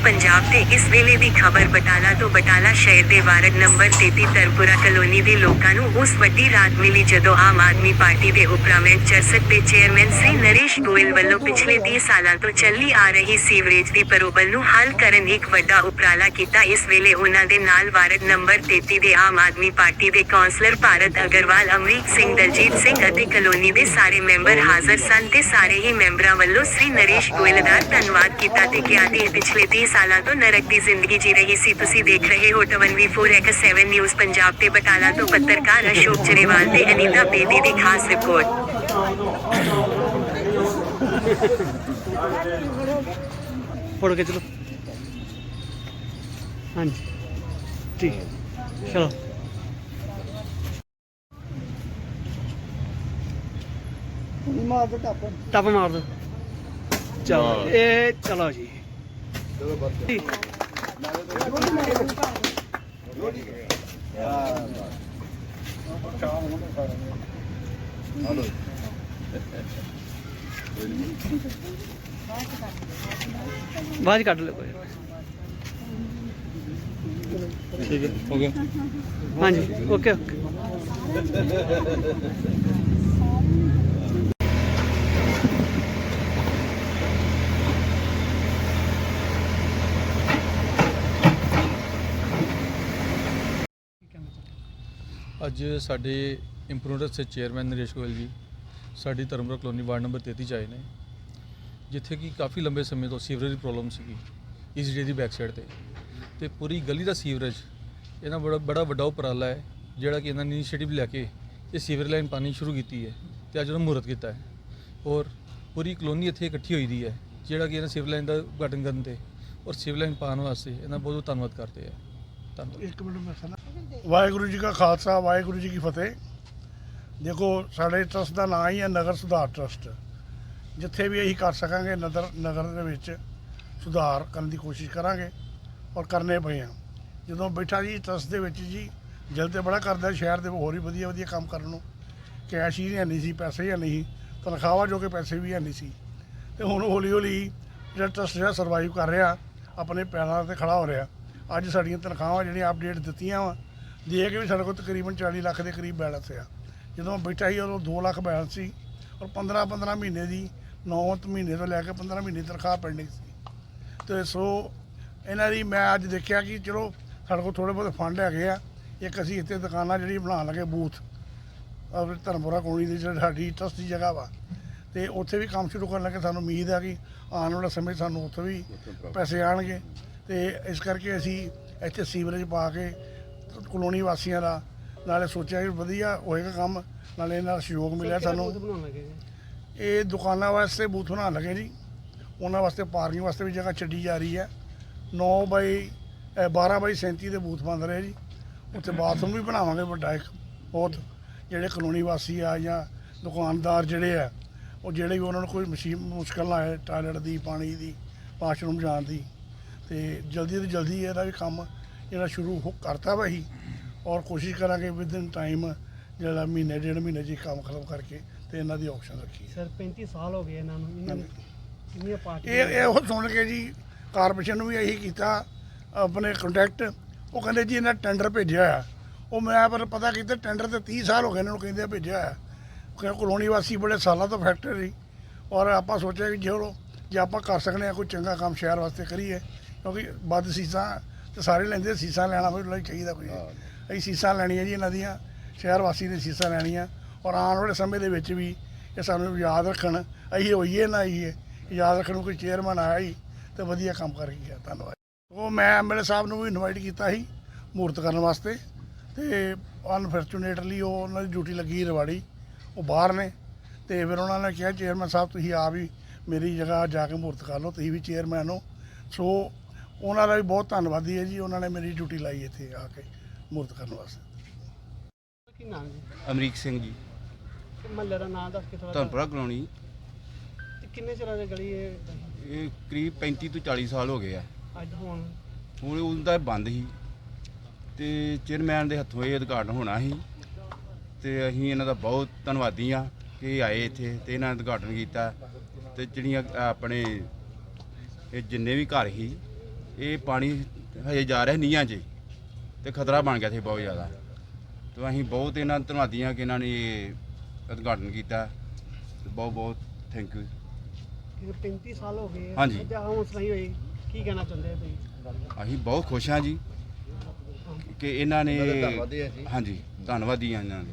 ਪੰਜਾਬ ਤੇ ਇਸ ਵੇਲੇ ਦੀ ਖਬਰ ਬਟਾਲਾ ਤੋਂ ਬਟਾਲਾ ਸ਼ਹਿਰ ਦੇ ਵਾਰਡ ਨੰਬਰ 33 ਤਰਪੁਰਾ ਕਲੋਨੀ ਦੇ ਲੋਕਾਂ ਨੂੰ ਉਸ ਵੱਡੀ ਰਾਤ ਮਿਲੀ ਜਦੋਂ ਆਮ ਆਦਮੀ ਪਾਰਟੀ ਦੇ ਉਪਰਾਮੈਂਟ ਚਰਸਤ ਦੇ ਚੇਅਰਮੈਨ ਸ੍ਰੀ ਨਰੇਸ਼ ਗੋਇਲ ਵੱਲੋਂ ਪਿਛਲੇ 30 ਸਾਲਾਂ ਤੋਂ ਚੱਲੀ ਆ ਰਹੀ ਸੀਵਰੇਜ ਦੀ ਪਰੋਬਲ ਨੂੰ ਹੱਲ ਕਰਨ ਇੱਕ ਵੱਡਾ ਉਪਰਾਲਾ ਕੀਤਾ। ਇਸ ਵੇਲੇ ਉਹਨਾਂ ਦੇ ਨਾਲ ਵਾਰਡ ਨੰਬਰ 33 ਦੇ ਆਮ ਆਦਮੀ ਪਾਰਟੀ ਦੇ ਕੌਂਸਲਰ ਭਾਰਤ ਅਗਰਵਾਲ, ਅਮਰੀਕ ਸਿੰਘ, ਦਲਜੀਤ ਸਿੰਘ ਅਤੇ ਕਲੋਨੀ ਦੇ ਸਾਰੇ ਮੈਂਬਰ ਹਾਜ਼ਰ ਸਨ ਤੇ ਸਾਰੇ ਹੀ ਮੈਂਬਰਾਂ ਵੱਲੋਂ ਸ੍ਰੀ ਨਰੇਸ਼ ਗੋਇਲ ਦਾ ਧੰਨਵਾਦ ਕੀਤਾ ਤੇ ਕਿਹਾ ਕਿ ਇਹ ਪਿਛਲੇ 30 ਸਾਲਾਂ ਤੋਂ ਨਰਕ ਦੀ ਜ਼ਿੰਦਗੀ ਜੀ ਰਹੀ ਸੀ। ਤੁਸੀਂ ਦੇਖ ਰਹੇ ਹੋ 24x7 ਨਿਊਜ਼ ਪੰਜਾਬ ਤੇ ਬਟਾਲਾ ਤੋਂ ਪੱਤਰਕਾਰ ਅਸ਼ੋਕ ਚਰੇਵਾਲ ਤੇ ਅਨੀਤਾ ਬੇਦੀ ਦੀ ਖਾਸ ਰਿਪੋਰਟ। ਫੋਟੋ ਖਿੱਚ ਲਓ ਹਾਂਜੀ। ਠੀਕ। ਚਲੋ। ਮਾਰ ਦੋ ਟੱਪ। ਟੱਪ ਮਾਰ ਦੋ। ਚਲੋ ਇਹ ਚਲੋ ਜੀ। ਬਾਅਦ 'ਚ ਕੱਢ ਲਿਓ ਕੋਈ। ਠੀਕ ਹੈ ਹੋ ਗਿਆ। ਹਾਂਜੀ ਓਕੇ ਓਕੇ। ਅੱਜ ਸਾਡੇ ਇੰਪਰੂਵਮੈਂਟ ਦੇ ਚੇਅਰਮੈਨ ਨਰੇਸ਼ ਗੋਇਲ ਜੀ ਸਾਡੀ ਧਰਮਪੁਰਾ ਕਲੋਨੀ ਵਾਰਡ ਨੰਬਰ 33 ਚ ਆਏ ਨੇ, ਜਿੱਥੇ ਕਿ ਕਾਫੀ ਲੰਬੇ ਸਮੇਂ ਤੋਂ ਸੀਵਰੇਜ ਦੀ ਪ੍ਰੋਬਲਮ ਸੀਗੀ, ਇਸ ਡੇ ਦੀ ਬੈਕ ਸਾਈਡ ਤੇ। ਤੇ ਪੂਰੀ ਗਲੀ ਦਾ ਸੀਵਰੇਜ, ਇਹਨਾਂ ਬੜਾ ਬੜਾ ਵੱਡਾ ਉਪਰਾਲਾ ਹੈ, ਜਿਹੜਾ ਕਿ ਇਹਨਾਂ ਨੇ ਇਨੀਸ਼ੀਏਟਿਵ ਲੈ ਕੇ ਇਹ ਸੀਵਰੇਜ ਲਾਈਨ ਪਾਣੀ ਸ਼ੁਰੂ ਕੀਤੀ ਹੈ ਤੇ ਅੱਜ ਉਹਨੂੰ ਮਹੂਰਤ ਕੀਤਾ ਹੈ। ਔਰ ਪੂਰੀ ਕਲੋਨੀ ਇੱਥੇ ਇਕੱਠੀ ਹੋਈ ਦੀ ਹੈ, ਜਿਹੜਾ ਕਿ ਇਹਨਾਂ ਸੀਵਰੇਜ ਲਾਈਨ ਦਾ ਉਦਘਾਟਨ ਕਰਨ ਤੇ, ਔਰ ਸੀਵਰੇਜ ਲਾਈਨ ਪਾਉਣ ਵਾਸਤੇ ਇਹਨਾਂ ਬਹੁਤ ਬਹੁਤ ਧੰਨਵਾਦ ਕਰਦੇ ਆ। ਧੰਨਵਾਦ। ਇੱਕ ਮਿੰਟ ਮੈਂ ਸੁਣਾ ਵਾਹਿਗੁਰੂ ਜੀ ਕਾ ਖਾਲਸਾ, ਵਾਹਿਗੁਰੂ ਜੀ ਕੀ ਫਤਿਹ। ਦੇਖੋ, ਸਾਡੇ ਟਰਸਟ ਦਾ ਨਾਂ ਹੀ ਹੈ ਨਗਰ ਸੁਧਾਰ ਟਰਸਟ ਜਿੱਥੇ ਵੀ ਅਸੀਂ ਕਰ ਸਕਾਂਗੇ ਨਗਰ ਨਗਰ ਦੇ ਵਿੱਚ ਸੁਧਾਰ ਕਰਨ ਦੀ ਕੋਸ਼ਿਸ਼ ਕਰਾਂਗੇ ਔਰ ਕਰਨੇ ਪਏ ਆ ਜਦੋਂ ਬੈਠਾ ਜੀ ਟਰਸਟ ਦੇ ਵਿੱਚ ਜੀ, ਦਿਲ ਤੇ ਬੜਾ ਕਰਦਾ ਸ਼ਹਿਰ ਦੇ ਹੋਰ ਹੀ ਵਧੀਆ ਵਧੀਆ ਕੰਮ ਕਰਨ ਨੂੰ। ਕੈਸ਼ ਹੀ ਹੈ ਨਹੀਂ ਸੀ, ਪੈਸੇ ਹੀ ਨਹੀਂ ਸੀ, ਤਨਖਾਹਾਂ ਜੋ ਕਿ ਪੈਸੇ ਵੀ ਹੈ ਨਹੀਂ ਸੀ। ਤੇ ਹੁਣ ਹੌਲੀ ਹੌਲੀ ਜਿਹੜਾ ਟਰਸਟ ਜਿਹੜਾ ਸਰਵਾਈਵ ਕਰ ਰਿਹਾ, ਆਪਣੇ ਪੈਰਾਂ ਤੇ ਖੜਾ ਹੋ ਰਿਹਾ। ਅੱਜ ਸਾਡੀਆਂ ਤਨਖਾਹਾਂ ਜਿਹੜੀਆਂ ਅਪਡੇਟ ਦਿੱਤੀਆਂ ਵਾ ਦੇ ਕੇ ਵੀ ਸਾਡੇ ਕੋਲ ਤਕਰੀਬਨ 40 ਲੱਖ ਦੇ ਕਰੀਬ ਬੈਲੈਂਸ ਆ। ਜਦੋਂ ਬੈਠਾ ਸੀ ਉਦੋਂ 2 ਲੱਖ ਬੈਲੈਂਸ ਸੀ ਔਰ 15 15 ਮਹੀਨੇ ਦੀ 9 ਮਹੀਨੇ ਤੋਂ ਲੈ ਕੇ 15 ਮਹੀਨੇ ਤਨਖਾਹ ਪੈਂਡਿੰਗ ਸੀ। ਤੇ ਸੋ ਇਹਨਾਂ ਦੀ ਮੈਂ ਅੱਜ ਦੇਖਿਆ ਕਿ ਚਲੋ ਸਾਡੇ ਕੋਲ ਥੋੜੇ ਬਹੁਤ ਫੰਡ ਹੈਗੇ ਆ। ਇੱਕ ਅਸੀਂ ਇੱਥੇ ਦੁਕਾਨਾਂ ਜਿਹੜੀ ਬਣਾਉਣ ਲੱਗੇ ਬੂਥ ਆਪਣੇ ਧਰਮਪੁਰਾ ਕੋਣੀ ਦੀ ਜਿਹੜੀ ਸਾਡੀ ਟਰਸਟ ਦੀ ਜਗ੍ਹਾ ਵਾ। ਤੇ ਉੱਥੇ ਵੀ ਕੰਮ ਸ਼ੁਰੂ ਕਰਨ ਲੱਗੇ ਸਾਨੂੰ ਉਮੀਦ ਆ ਕਿ ਆਉਣ ਵਾਲੇ ਸਮੇਂ ਸਾਨੂੰ ਉੱਥੇ ਵੀ ਪੈਸੇ ਆਣਗੇ ਤੇ ਇਸ ਕਰਕੇ ਅਸੀਂ ਇੱਥੇ ਸੀਵਰੇਜ ਪਾ ਕੇ ਕਲੋਨੀ ਵਾਸੀਆਂ ਦਾ ਨਾਲੇ ਸੋਚਿਆ ਕਿ ਵਧੀਆ ਹੋਏਗਾ ਕੰਮ ਨਾਲੇ ਇਹਨਾਂ ਦਾ ਸਹਿਯੋਗ ਮਿਲਿਆ ਸਾਨੂੰ। ਇਹ ਦੁਕਾਨਾਂ ਵਾਸਤੇ ਬੂਥ ਬਣਾਉਣ ਲੱਗੇ ਜੀ। ਉਹਨਾਂ ਵਾਸਤੇ ਪਾਰਕਿੰਗ ਵਾਸਤੇ ਵੀ ਜਗ੍ਹਾ ਛੱਡੀ ਜਾ ਰਹੀ ਹੈ। 9 ਬਾਈ ਅ, 12 ਬਾਈ 37 ਦੇ ਬੂਥ ਬਣ ਰਹੇ ਜੀ। ਉੱਥੇ ਬਾਥਰੂਮ ਵੀ ਬਣਾਵਾਂਗੇ ਵੱਡਾ ਇੱਕ ਬਹੁਤ। ਜਿਹੜੇ ਕਲੋਨੀ ਵਾਸੀ ਆ ਜਾਂ ਦੁਕਾਨਦਾਰ ਜਿਹੜੇ ਆ ਉਹ ਜਿਹੜੇ ਵੀ ਉਹਨਾਂ ਨੂੰ ਕੋਈ ਮਸ਼ੀਨ ਮੁਸ਼ਕਲ ਨਾ ਆਏ ਟਾਇਲਟ ਦੀ ਪਾਣੀ ਦੀ ਵਾਸ਼ਰੂਮ ਜਾਣ ਦੀ। ਤੇ ਜਲਦੀ ਤੋਂ ਜਲਦੀ ਇਹਦਾ ਵੀ ਕੰਮ ਜਿਹੜਾ ਸ਼ੁਰੂ ਹੋ ਕਰਤਾ ਵਾ ਹੀ ਔਰ ਕੋਸ਼ਿਸ਼ ਕਰਾਂਗੇ ਵਿਦਨ ਟਾਈਮ ਜਿਹੜਾ ਮਹੀਨੇ ਡੇਢ ਮਹੀਨੇ ਹੀ ਕੰਮ ਖਤਮ ਕਰਕੇ ਤੇ ਇਹਨਾਂ ਦੀ ਆਪਸ਼ਨ ਰੱਖੀ ਸਰ 35 ਸਾਲ ਹੋ ਗਏ ਇਹਨਾਂ ਨੂੰ। ਇਹਨਾਂ ਨੇ ਕਿੰਨੀਆਂ ਇਹ ਪਾਰਟੀਆਂ ਇਹ ਉਹ ਸੁਣ ਕੇ ਜੀ ਕਾਰਪੋਰੇਸ਼ਨ ਨੂੰ ਵੀ ਇਹੀ ਕੀਤਾ ਆਪਣੇ ਕੰਟੈਕਟ ਉਹ ਕਹਿੰਦੇ ਜੀ ਇਹਨਾਂ ਟੈਂਡਰ ਭੇਜਿਆ ਆ। ਉਹ ਮੈਂ ਪਰ ਪਤਾ ਕੀਤਾ ਟੈਂਡਰ ਤੇ 30 ਸਾਲ ਹੋ ਗਏ ਇਹਨਾਂ ਨੂੰ ਕਹਿੰਦੇ ਭੇਜਿਆ ਆ। ਕਿ ਕਲੋਨੀ ਵਾਸੀ ਬੜੇ ਸਾਲਾਂ ਤੋਂ ਫੈਕਟਰੀ ਔਰ ਆਪਾਂ ਸੋਚਿਆ ਕਿ ਜੇ ਜੇ ਆਪਾਂ ਕਰ ਸਕਦੇ ਆ ਕੋਈ ਚੰਗਾ ਕੰਮ ਸ਼ਹਿਰ ਵਾਸਤੇ ਕਰੀਏ ਕਿਉਂਕਿ ਵੱਧ ਸੀਸਾਂ ਤੇ ਸਾਰੇ ਲੈਂਦੇ ਸੀਸਾਂ ਲੈਣਾ ਵੀ ਲਈ ਚਾਹੀਦਾ ਕੋਈ। ਅਸੀਂ ਸੀਸਾਂ ਲੈਣੀਆਂ ਜੀ ਇਹਨਾਂ ਦੀਆਂ ਸ਼ਹਿਰ ਵਾਸੀ ਨੇ ਸੀਸਾਂ ਲੈਣੀਆਂ। ਔਰ ਆਉਣ ਵਾਲੇ ਸਮੇਂ ਦੇ ਵਿੱਚ ਵੀ ਇਹ ਸਾਨੂੰ ਯਾਦ ਰੱਖਣ ਅਸੀਂ ਹੋਈਏ ਨਾ ਹੋਈਏ ਯਾਦ ਰੱਖਣ ਨੂੰ ਕੋਈ ਚੇਅਰਮੈਨ ਆਇਆ ਹੀ ਤੇ ਵਧੀਆ ਕੰਮ ਕਰ ਗਿਆ ਧੰਨਵਾਦ। ਉਹ ਮੈਂ ਐਮਐਲਏ ਸਾਹਿਬ ਨੂੰ ਵੀ ਇਨਵਾਈਟ ਕੀਤਾ ਸੀ ਮੂਰਤ ਕਰਨ ਵਾਸਤੇ ਤੇ ਅਨਫੋਰਚੂਨੇਟਲੀ ਉਹ ਉਹਨਾਂ ਦੀ ਡਿਊਟੀ ਲੱਗੀ ਰਵਾੜੀ ਉਹ ਬਾਹਰ ਨੇ ਤੇ ਫਿਰ ਉਹਨਾਂ ਨੇ ਕਿਹਾ ਚੇਅਰਮੈਨ ਸਾਹਿਬ ਤੁਸੀਂ ਆਪ ਹੀ ਮੇਰੀ ਜਗ੍ਹਾ ਜਾ ਕੇ ਮੂਰਤ ਕਰ ਲਓ ਤੁਸੀਂ ਵੀ ਚੇਅਰਮੈਨ ਹੋ। ਸੋ ਉਹਨਾਂ ਦਾ ਵੀ ਬਹੁਤ ਧੰਨਵਾਦੀ ਹੈ ਜੀ ਉਹਨਾਂ ਨੇ ਮੇਰੀ ਡਿਊਟੀ ਲਾਈ ਇੱਥੇ ਆ ਕੇ ਮੂਰਤ ਕਰਨ ਵਾਸਤੇ। ਕੀ ਨਾਮ ਜੀ? ਅਮਰੀਕ ਸਿੰਘ ਜੀ। ਮਹੱਲੇ ਦਾ ਨਾਮ ਦੱਸ ਕੇ ਥੋੜਾ ਧਰਮਪੁਰਾ ਕਲੋਨੀ। ਕਿੰਨੇ ਚਿਰਾਂ ਦੀ ਗਲੀ ਇਹ? ਇਹ ਕਰੀਬ 35 ਤੋਂ 40 ਸਾਲ ਹੋ ਗਏ ਆ। ਅੱਜ ਹੁਣ? ਹੁਣ ਉਹਦਾ ਬੰਦ ਸੀ। ਤੇ ਚੇਅਰਮੈਨ ਦੇ ਹੱਥੋਂ ਇਹ ਉਦਘਾਟਨ ਹੋਣਾ ਸੀ। ਤੇ ਅਸੀਂ ਇਹਨਾਂ ਦਾ ਬਹੁਤ ਧੰਨਵਾਦੀ ਆ ਕਿ ਇਹ ਆਏ ਇੱਥੇ ਤੇ ਇਹਨਾਂ ਨੇ ਉਦਘਾਟਨ ਕੀਤਾ। ਤੇ ਜਿਹੜੀਆਂ ਆਪਣੇ ਇਹ ਜਿੰਨੇ ਵੀ ਘਰ ਸੀ ਇਹ ਪਾਣੀ ਹਜੇ ਜਾ ਰਿਹਾ ਨੀਹਾਂ 'ਚ ਤੇ ਖਤਰਾ ਬਣ ਗਿਆ ਸੀ ਬਹੁਤ ਜ਼ਿਆਦਾ। ਤੇ ਅਸੀਂ ਬਹੁਤ ਇਹਨਾਂ ਦੇ ਧੰਨਵਾਦੀ ਹਾਂ ਕਿ ਇਹਨਾਂ ਨੇ ਇਹ ਉਦਘਾਟਨ ਕੀਤਾ। ਤੇ ਬਹੁਤ ਬਹੁਤ ਥੈਂਕ ਯੂ 35 ਸਾਲ ਹੋ ਗਏ ਹਾਂਜੀ। ਅੱਜ ਹੌਸਲਾ ਹੀ ਹੋਈ ਕੀ ਕਹਿਣਾ ਚਾਹੁੰਦੇ ਹੋ ਤੁਸੀਂ? ਅਸੀਂ ਬਹੁਤ ਖੁਸ਼ ਹਾਂ ਜੀ ਕਿ ਇਹਨਾਂ ਨੇ ਧੰਨਵਾਦੀ ਹਾਂ ਜੀ। ਹਾਂਜੀ ਧੰਨਵਾਦੀ ਹਾਂ ਇਹਨਾਂ ਦੇ।